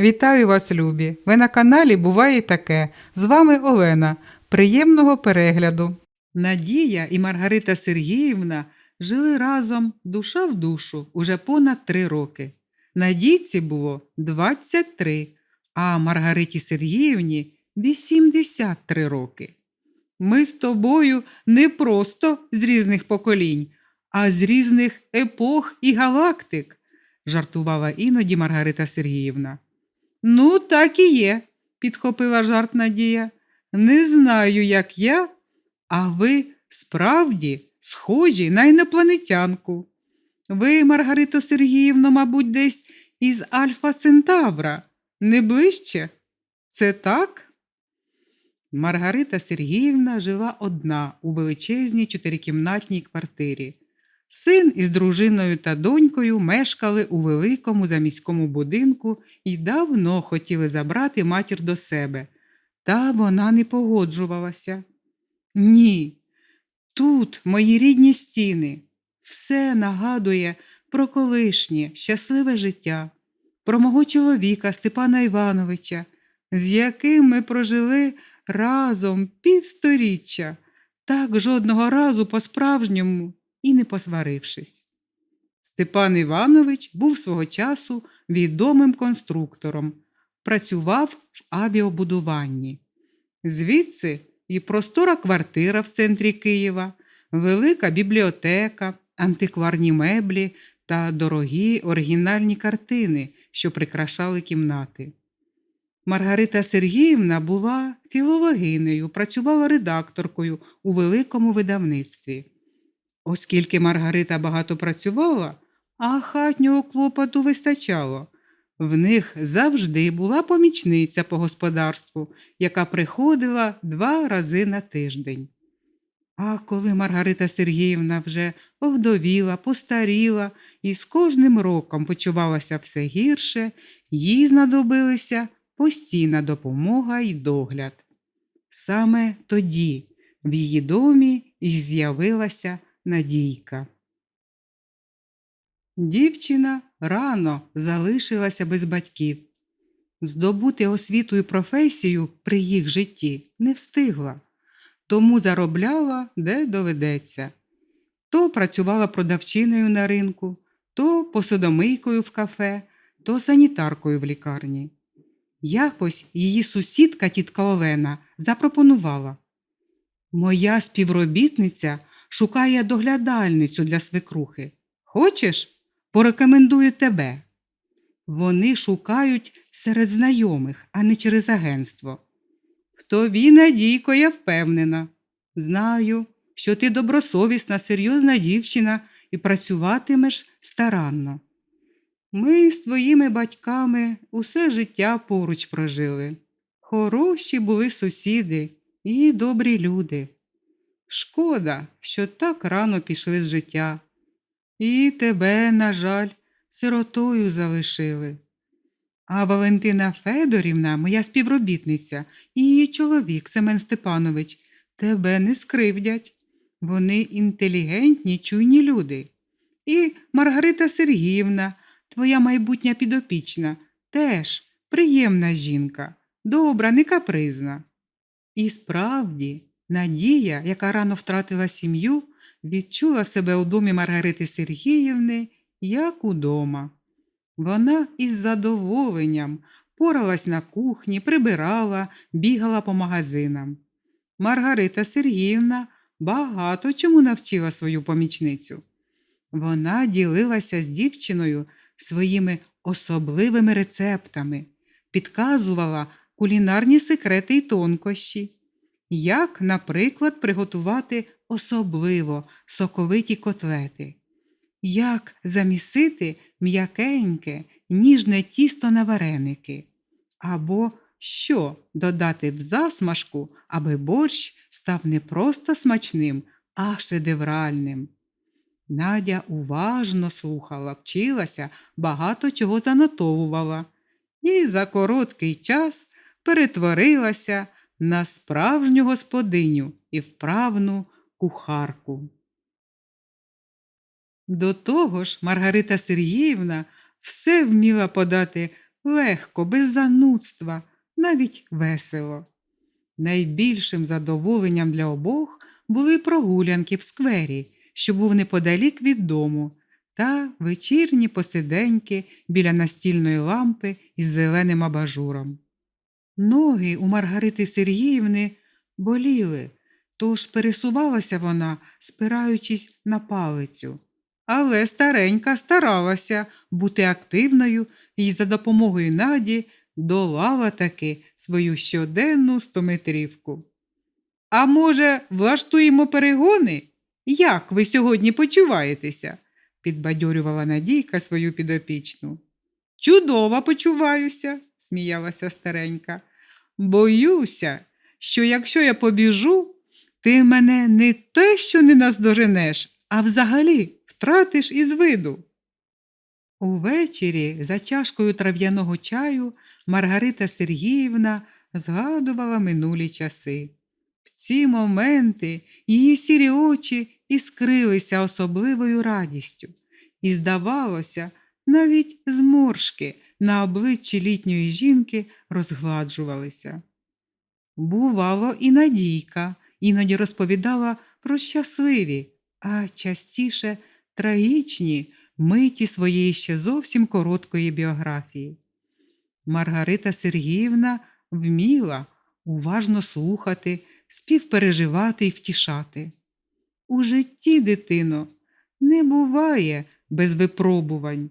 Вітаю вас, любі! Ви на каналі Буває таке. З вами Олена. Приємного перегляду. Надія і Маргарита Сергіївна жили разом душа в душу уже понад три роки. Надійці було 23, а Маргариті Сергіївні 83 роки. Ми з тобою не просто з різних поколінь, а з різних епох і галактик, жартувала іноді Маргарита Сергіївна. Ну, так і є, підхопила жарт Надія. Не знаю, як я, а ви справді схожі на інопланетянку. Ви, Маргарито Сергіївно, мабуть, десь із Альфа Центавра, не ближче? Це так? Маргарита Сергіївна жила одна у величезній чотирикімнатній квартирі. Син із дружиною та донькою мешкали у великому заміському будинку і давно хотіли забрати матір до себе, та вона не погоджувалася. Ні, тут мої рідні стіни, все нагадує про колишнє щасливе життя, про мого чоловіка Степана Івановича, з яким ми прожили разом півсторіччя, так жодного разу по-справжньому і не посварившись. Степан Іванович був свого часу відомим конструктором, працював в авіабудуванні. Звідси і простора квартира в центрі Києва, велика бібліотека, антикварні меблі та дорогі оригінальні картини, що прикрашали кімнати. Маргарита Сергіївна була філологинею, працювала редакторкою у великому видавництві. Оскільки Маргарита багато працювала, а хатнього клопоту вистачало. В них завжди була помічниця по господарству, яка приходила два рази на тиждень. А коли Маргарита Сергіївна вже овдовіла, постаріла і з кожним роком почувалася все гірше, їй знадобилися постійна допомога і догляд. Саме тоді в її домі і з'явилася Надійка. Дівчина рано залишилася без батьків. Здобути освіту і професію при їх житті не встигла, тому заробляла де доведеться. То працювала продавчиною на ринку, то посудомийкою в кафе, то санітаркою в лікарні. Якось її сусідка тітка Олена запропонувала Моя співробітниця шукає доглядальницю для свекрухи. Хочеш? Порекомендую тебе. Вони шукають серед знайомих, а не через агентство. В тобі, Надійко, я впевнена. Знаю, що ти добросовісна, серйозна дівчина і працюватимеш старанно. Ми з твоїми батьками усе життя поруч прожили. Хороші були сусіди і добрі люди. Шкода, що так рано пішли з життя. І тебе, на жаль, сиротою залишили. А Валентина Федорівна, моя співробітниця, і її чоловік Семен Степанович, тебе не скривдять. Вони інтелігентні, чуйні люди. І Маргарита Сергіївна, твоя майбутня підопічна, теж приємна жінка, добра, не капризна. І справді, Надія, яка рано втратила сім'ю, відчула себе у домі Маргарити Сергіївни як удома. Вона із задоволенням поралась на кухні, прибирала, бігала по магазинам. Маргарита Сергіївна багато чому навчила свою помічницю. Вона ділилася з дівчиною своїми особливими рецептами, підказувала кулінарні секрети й тонкощі, як, наприклад, приготувати особливо соковиті котлети, як замісити м'якеньке, ніжне тісто на вареники, або що додати в засмажку, аби борщ став не просто смачним, а шедевральним. Надя уважно слухала, вчилася, багато чого занотовувала. І за короткий час перетворилася на справжню господиню і вправну кухарку. До того ж, Маргарита Сергіївна все вміла подати легко, без занудства, навіть весело. Найбільшим задоволенням для обох були прогулянки в сквері, що був неподалік від дому, та вечірні посиденьки біля настільної лампи із зеленим абажуром. Ноги у Маргарити Сергіївни боліли, тож пересувалася вона, спираючись на палицю. Але старенька старалася бути активною і за допомогою наді долала таки свою щоденну стометрівку. А може, влаштуємо перегони? Як ви сьогодні почуваєтеся? підбадьорювала Надійка свою підопічну. Чудово почуваюся, сміялася старенька. Боюся, що якщо я побіжу, ти мене не те, що не наздоженеш, а взагалі втратиш із виду. Увечері за чашкою трав'яного чаю Маргарита Сергіївна згадувала минулі часи. В ці моменти її сірі очі іскрилися особливою радістю, і, здавалося, навіть зморшки на обличчі літньої жінки розгладжувалися. Бувало, і Надійка іноді розповідала про щасливі, а частіше трагічні миті своєї ще зовсім короткої біографії. Маргарита Сергіївна вміла уважно слухати, співпереживати і втішати. У житті, дитино, не буває без випробувань.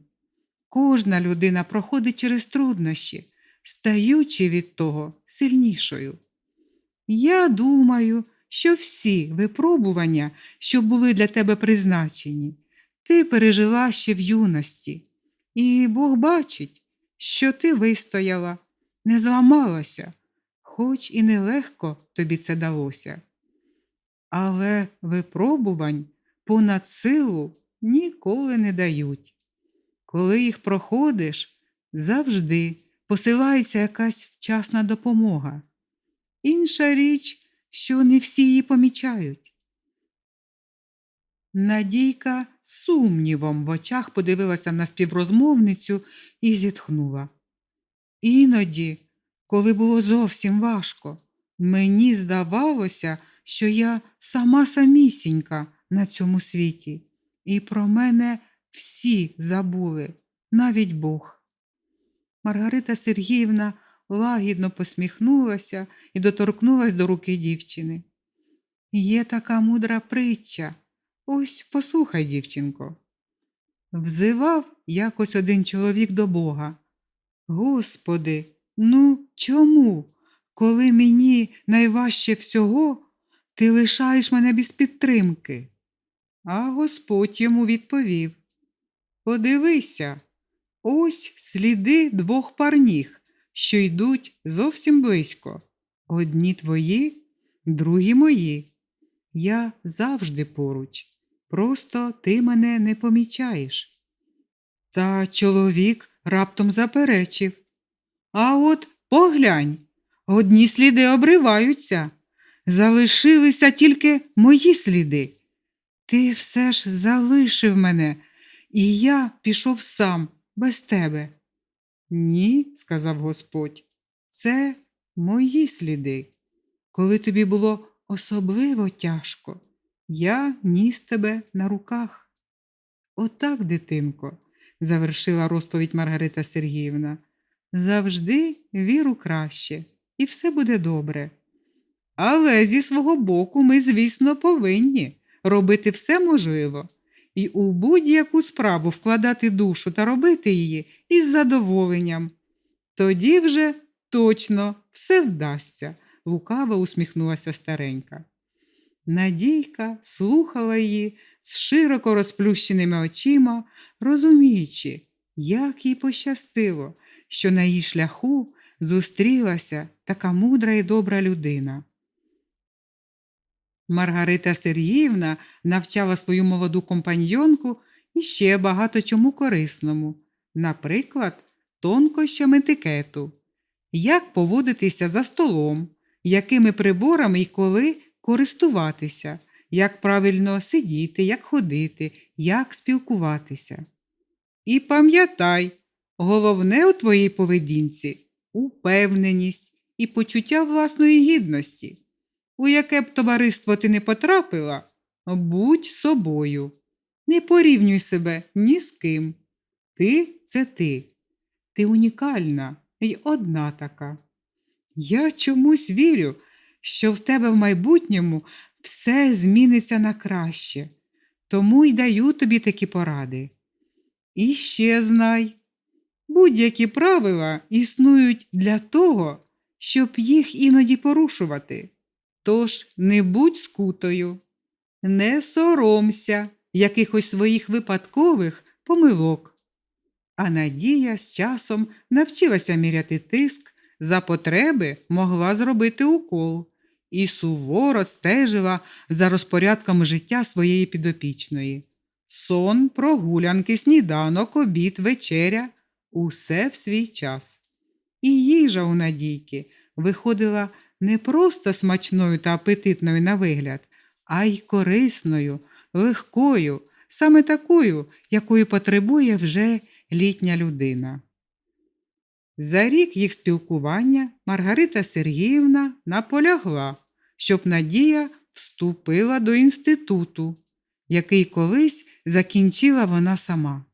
Кожна людина проходить через труднощі, стаючи від того сильнішою. Я думаю, що всі випробування, що були для тебе призначені, ти пережила ще в юності, і Бог бачить, що ти вистояла, не зламалася, хоч і нелегко тобі це далося. Але випробувань понад силу ніколи не дають. Коли їх проходиш, завжди посилається якась вчасна допомога. Інша річ, що не всі її помічають. Надійка сумнівом в очах подивилася на співрозмовницю і зітхнула. Іноді, коли було зовсім важко, мені здавалося, що я сама самісінька на цьому світі, і про мене всі забули, навіть Бог. Маргарита Сергіївна лагідно посміхнулася і доторкнулась до руки дівчини. Є така мудра притча. Ось послухай, дівчинко. Взивав якось один чоловік до Бога. Господи, ну чому, коли мені найважче всього, ти лишаєш мене без підтримки? А Господь йому відповів Подивися, ось сліди двох пар ніг, що йдуть зовсім близько. Одні твої, другі мої. Я завжди поруч, просто ти мене не помічаєш. Та чоловік раптом заперечив. А от поглянь, одні сліди обриваються, залишилися тільки мої сліди. Ти все ж залишив мене, і я пішов сам, без тебе. Ні, сказав Господь, це мої сліди. Коли тобі було особливо тяжко, я ніс тебе на руках. Отак, дитинко, завершила розповідь Маргарита Сергіївна, завжди віру краще, і все буде добре. Але зі свого боку ми, звісно, повинні робити все можливо і у будь-яку справу вкладати душу та робити її із задоволенням. Тоді вже точно все вдасться, лукаво усміхнулася старенька. Надійка слухала її з широко розплющеними очима, розуміючи, як їй пощастило, що на її шляху зустрілася така мудра і добра людина. Маргарита Сергіївна навчала свою молоду компаньйонку і ще багато чому корисному, наприклад, тонкощам етикету, як поводитися за столом, якими приборами і коли користуватися, як правильно сидіти, як ходити, як спілкуватися. І пам'ятай, Головне у твоїй поведінці упевненість і почуття власної гідності. У яке б товариство ти не потрапила, будь собою. Не порівнюй себе ні з ким. Ти це ти. Ти унікальна й одна така. Я чомусь вірю, що в тебе в майбутньому все зміниться на краще, тому й даю тобі такі поради. І ще знай, будь-які правила існують для того, щоб їх іноді порушувати. Тож не будь скутою, не соромся якихось своїх випадкових помилок. А Надія з часом навчилася міряти тиск, за потреби могла зробити укол і суворо стежила за розпорядком життя своєї підопічної. Сон, прогулянки, сніданок, обід, вечеря усе в свій час. І їжа у Надійки виходила не просто смачною та апетитною на вигляд, а й корисною, легкою, саме такою, якою потребує вже літня людина. За рік їх спілкування Маргарита Сергіївна наполягла, щоб Надія вступила до інституту, який колись закінчила вона сама.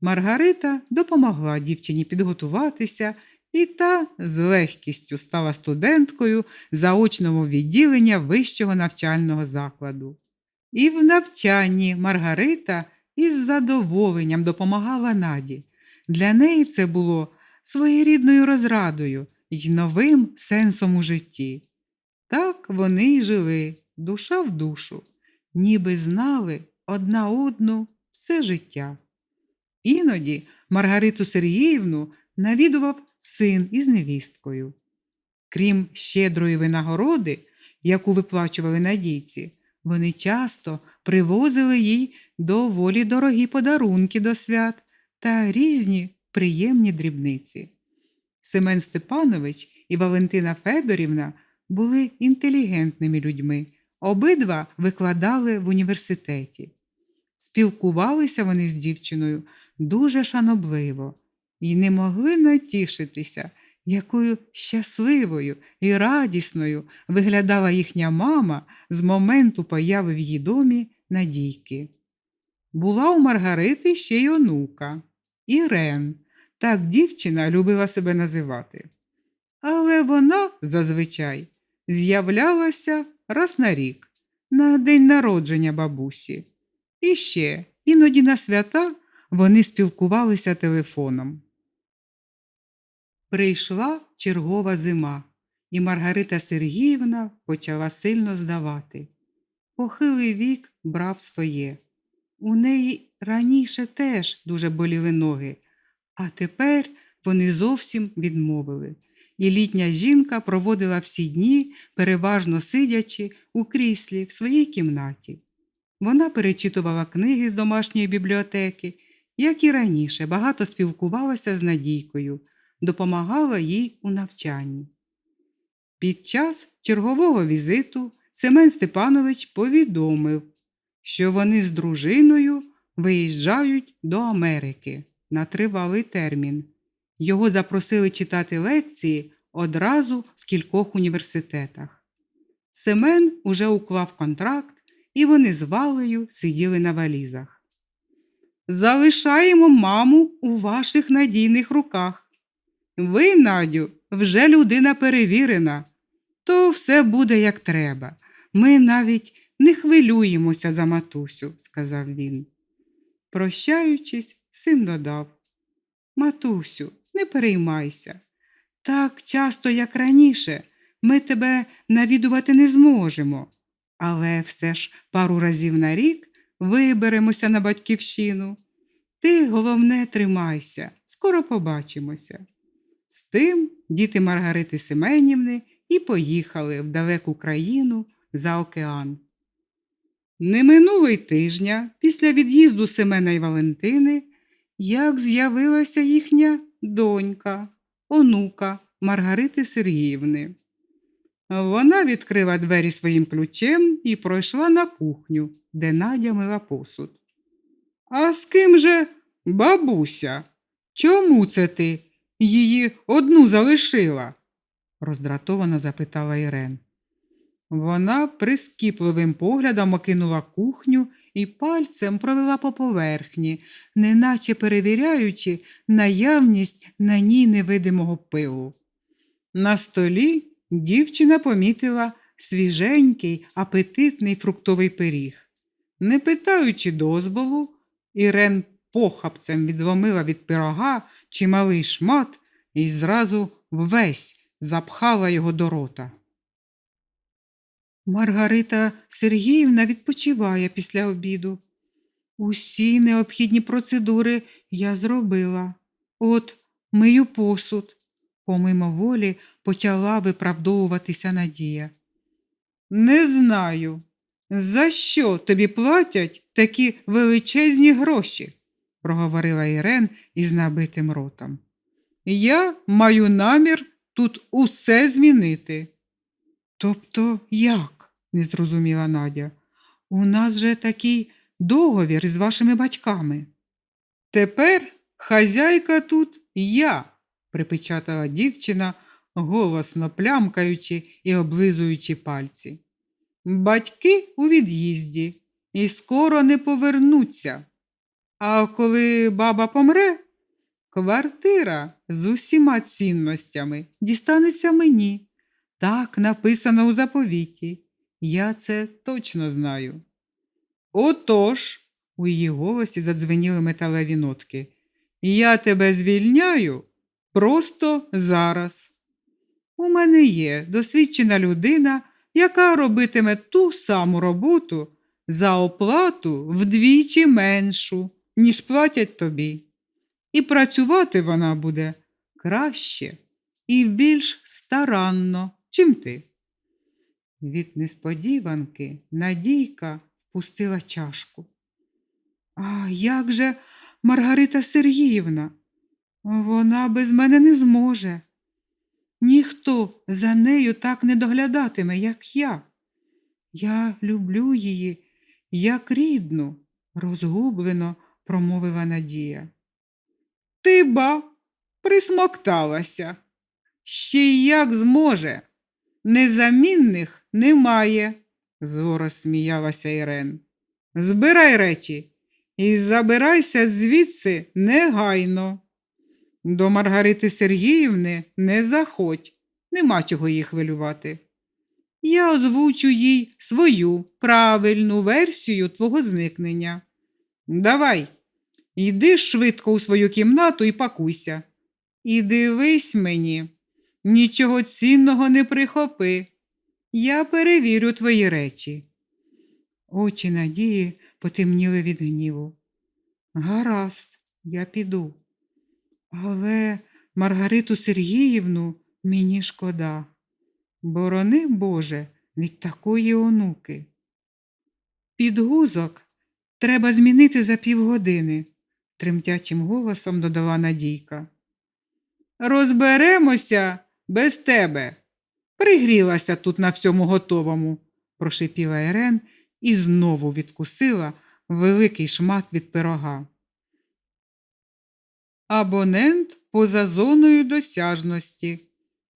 Маргарита допомогла дівчині підготуватися, і та з легкістю стала студенткою заочного відділення вищого навчального закладу. І в навчанні Маргарита із задоволенням допомагала Наді. Для неї це було своєрідною розрадою й новим сенсом у житті. Так вони й жили, душа в душу, ніби знали одна одну все життя. Іноді Маргариту Сергіївну навідував син із невісткою. Крім щедрої винагороди, яку виплачували надійці, вони часто привозили їй доволі дорогі подарунки до свят та різні приємні дрібниці. Семен Степанович і Валентина Федорівна були інтелігентними людьми, обидва викладали в університеті. Спілкувалися вони з дівчиною дуже шанобливо і не могли натішитися, якою щасливою і радісною виглядала їхня мама з моменту появи в її домі Надійки. Була у Маргарити ще й онука Ірен, так дівчина любила себе називати. Але вона зазвичай з'являлася раз на рік, на день народження бабусі. І ще іноді на свята вони спілкувалися телефоном. Прийшла чергова зима, і Маргарита Сергіївна почала сильно здавати. Похилий вік брав своє. У неї раніше теж дуже боліли ноги, а тепер вони зовсім відмовили. І літня жінка проводила всі дні, переважно сидячи у кріслі в своїй кімнаті. Вона перечитувала книги з домашньої бібліотеки, як і раніше, багато спілкувалася з Надійкою, допомагала їй у навчанні. Під час чергового візиту Семен Степанович повідомив, що вони з дружиною виїжджають до Америки на тривалий термін. Його запросили читати лекції одразу в кількох університетах. Семен уже уклав контракт, і вони з Валею сиділи на валізах. Залишаємо маму у ваших надійних руках. Ви, Надю, вже людина перевірена, то все буде як треба. Ми навіть не хвилюємося за матусю, сказав він. Прощаючись, син додав Матусю, не переймайся. Так часто, як раніше, ми тебе навідувати не зможемо, але все ж пару разів на рік виберемося на батьківщину. Ти, головне, тримайся, скоро побачимося. З тим діти Маргарити Семенівни і поїхали в далеку країну за океан. Не минуло й тижня після від'їзду Семена і Валентини, як з'явилася їхня донька, онука Маргарити Сергіївни. Вона відкрила двері своїм ключем і пройшла на кухню, де Надя мила посуд. А з ким же бабуся? Чому це ти її одну залишила? роздратовано запитала Ірен. Вона прискіпливим поглядом окинула кухню і пальцем провела по поверхні, неначе перевіряючи наявність на ній невидимого пилу. На столі дівчина помітила свіженький, апетитний фруктовий пиріг. Не питаючи дозволу, Ірен похапцем відломила від пирога чималий шмат і зразу ввесь запхала його до рота. Маргарита Сергіївна відпочиває після обіду. Усі необхідні процедури я зробила. От мию посуд. Помимо волі почала виправдовуватися Надія. Не знаю, за що тобі платять такі величезні гроші, проговорила Ірен із набитим ротом. Я маю намір тут усе змінити. Тобто як? не зрозуміла Надя. У нас же такий договір із вашими батьками. Тепер хазяйка тут я, припечатала дівчина, голосно плямкаючи і облизуючи пальці. Батьки у від'їзді і скоро не повернуться. А коли баба помре, квартира з усіма цінностями дістанеться мені. Так написано у заповіті. Я це точно знаю. Отож, у її голосі задзвеніли металеві нотки. Я тебе звільняю просто зараз. У мене є досвідчена людина, яка робитиме ту саму роботу за оплату вдвічі меншу, ніж платять тобі. І працювати вона буде краще і більш старанно, чим ти. Від несподіванки Надійка впустила чашку. А як же Маргарита Сергіївна? Вона без мене не зможе. Ніхто за нею так не доглядатиме, як я. Я люблю її, як рідну, розгублено промовила Надія. Ти ба присмокталася. Ще й як зможе. Незамінних немає, зло розсміялася Ірен. Збирай речі і забирайся звідси негайно. До Маргарити Сергіївни не заходь, нема чого їй хвилювати. Я озвучу їй свою правильну версію твого зникнення. Давай, йди швидко у свою кімнату і пакуйся. І дивись мені, нічого цінного не прихопи. Я перевірю твої речі. Очі Надії потемніли від гніву. Гаразд, я піду. Але Маргариту Сергіївну мені шкода. Борони, Боже, від такої онуки. Підгузок треба змінити за півгодини, тремтячим голосом додала Надійка. Розберемося без тебе. Пригрілася тут на всьому готовому, прошипіла Ірен і знову відкусила великий шмат від пирога. Абонент поза зоною досяжності,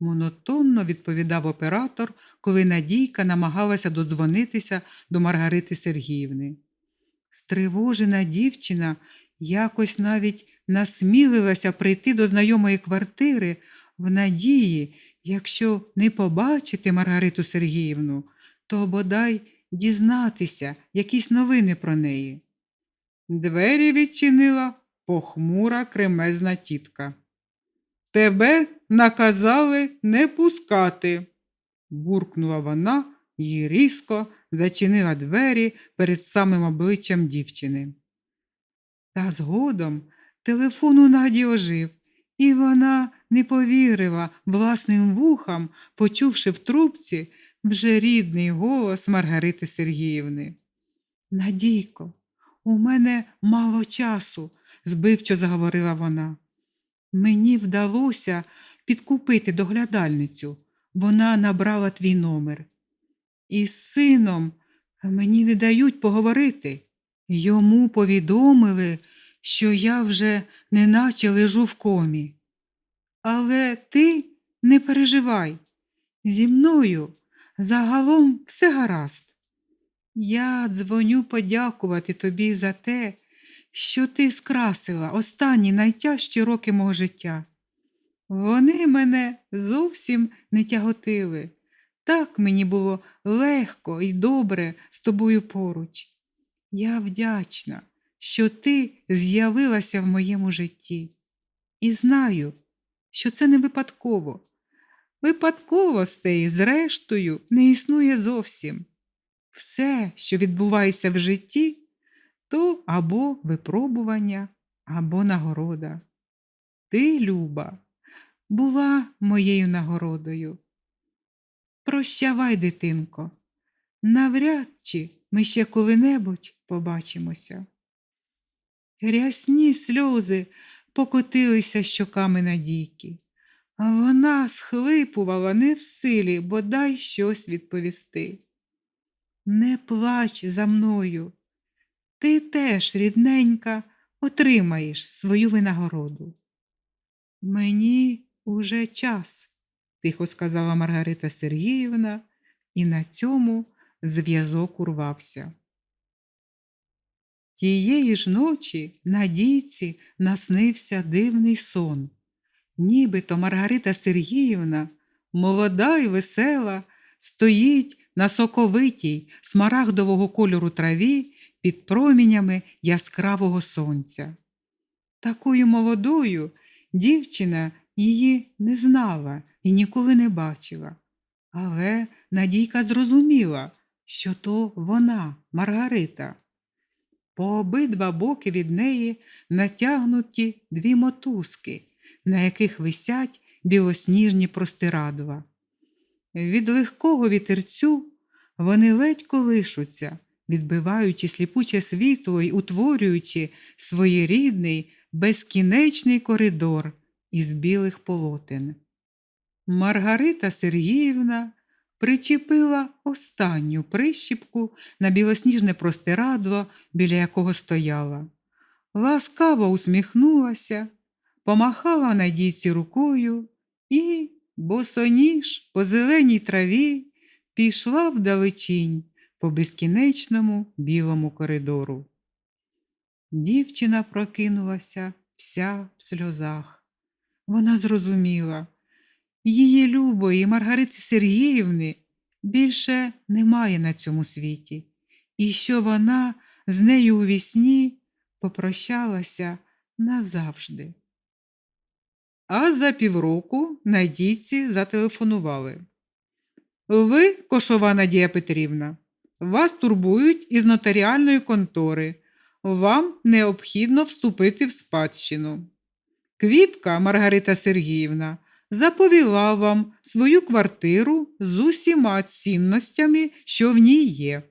монотонно відповідав оператор, коли Надійка намагалася додзвонитися до Маргарити Сергіївни. Стривожена дівчина якось навіть насмілилася прийти до знайомої квартири в надії, якщо не побачити Маргариту Сергіївну, то бодай дізнатися якісь новини про неї. Двері відчинила похмура кремезна тітка. Тебе наказали не пускати, буркнула вона і різко зачинила двері перед самим обличчям дівчини. Та згодом телефон у Наді ожив, і вона не повірила власним вухам, почувши в трубці вже рідний голос Маргарити Сергіївни. Надійко, у мене мало часу, збивчо заговорила вона. Мені вдалося підкупити доглядальницю. Вона набрала твій номер. Із сином мені не дають поговорити. Йому повідомили, що я вже неначе лежу в комі. Але ти не переживай. Зі мною загалом все гаразд. Я дзвоню подякувати тобі за те, що ти скрасила останні найтяжчі роки мого життя. Вони мене зовсім не тяготили. Так мені було легко і добре з тобою поруч. Я вдячна, що ти з'явилася в моєму житті. І знаю, що це не випадково. Випадковостей, зрештою, не існує зовсім. Все, що відбувається в житті, то або випробування, або нагорода. Ти, Люба, була моєю нагородою. Прощавай, дитинко, навряд чи ми ще коли-небудь побачимося. Рясні сльози покотилися щоками Надійки, а вона схлипувала не в силі бодай щось відповісти. Не плач за мною, ти теж, рідненька, отримаєш свою винагороду. Мені уже час, тихо сказала Маргарита Сергіївна, і на цьому зв'язок урвався. Тієї ж ночі Надійці наснився дивний сон. Нібито Маргарита Сергіївна, молода і весела, стоїть на соковитій смарагдового кольору траві під промінями яскравого сонця. Такою молодою дівчина її не знала і ніколи не бачила. Але Надійка зрозуміла, що то вона, Маргарита. По обидва боки від неї натягнуті дві мотузки, на яких висять білосніжні простирадла. Від легкого вітерцю вони ледь колишуться, відбиваючи сліпуче світло й утворюючи своєрідний безкінечний коридор із білих полотен. Маргарита Сергіївна причепила останню прищіпку на білосніжне простирадло, біля якого стояла. Ласкаво усміхнулася, помахала Надійці рукою і, босоніж по зеленій траві, пішла вдалечінь по безкінечному білому коридору. Дівчина прокинулася вся в сльозах. Вона зрозуміла, її любої Маргарити Сергіївни більше немає на цьому світі, і що вона з нею у вісні попрощалася назавжди. А за півроку Надійці зателефонували. Ви, Кошова Надія Петрівна, вас турбують із нотаріальної контори. Вам необхідно вступити в спадщину. Квітка Маргарита Сергіївна заповіла вам свою квартиру з усіма цінностями, що в ній є.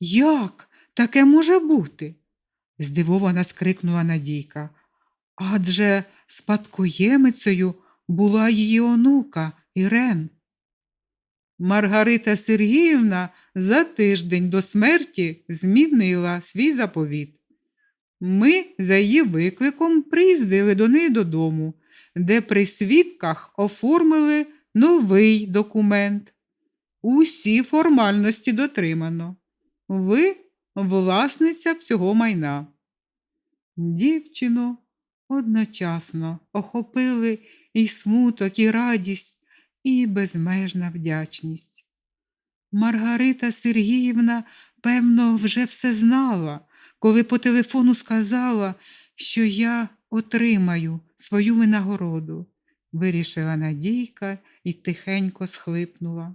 Як таке може бути? здивовано скрикнула Надійка. Адже спадкоємицею була її онука Ірен. Маргарита Сергіївна за тиждень до смерті змінила свій заповіт. Ми за її викликом приїздили до неї додому, де при свідках оформили новий документ. Усі формальності дотримано. Ви власниця всього майна. Дівчину одночасно охопили і смуток, і радість, і безмежна вдячність. Маргарита Сергіївна, певно, вже все знала, коли по телефону сказала, що я отримаю свою винагороду, вирішила Надійка і тихенько схлипнула.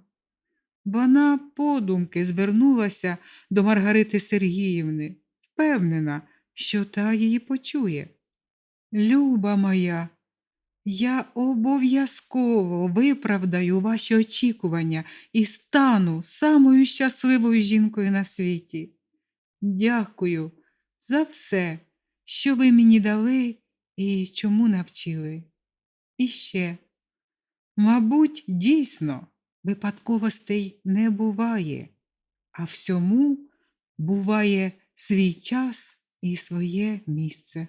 Вона подумки звернулася до Маргарити Сергіївни, впевнена, що та її почує. Люба моя, я обов'язково виправдаю ваші очікування і стану самою щасливою жінкою на світі. Дякую за все, що ви мені дали і чому навчили. І ще, мабуть, дійсно, випадковостей не буває, а всьому буває свій час і своє місце.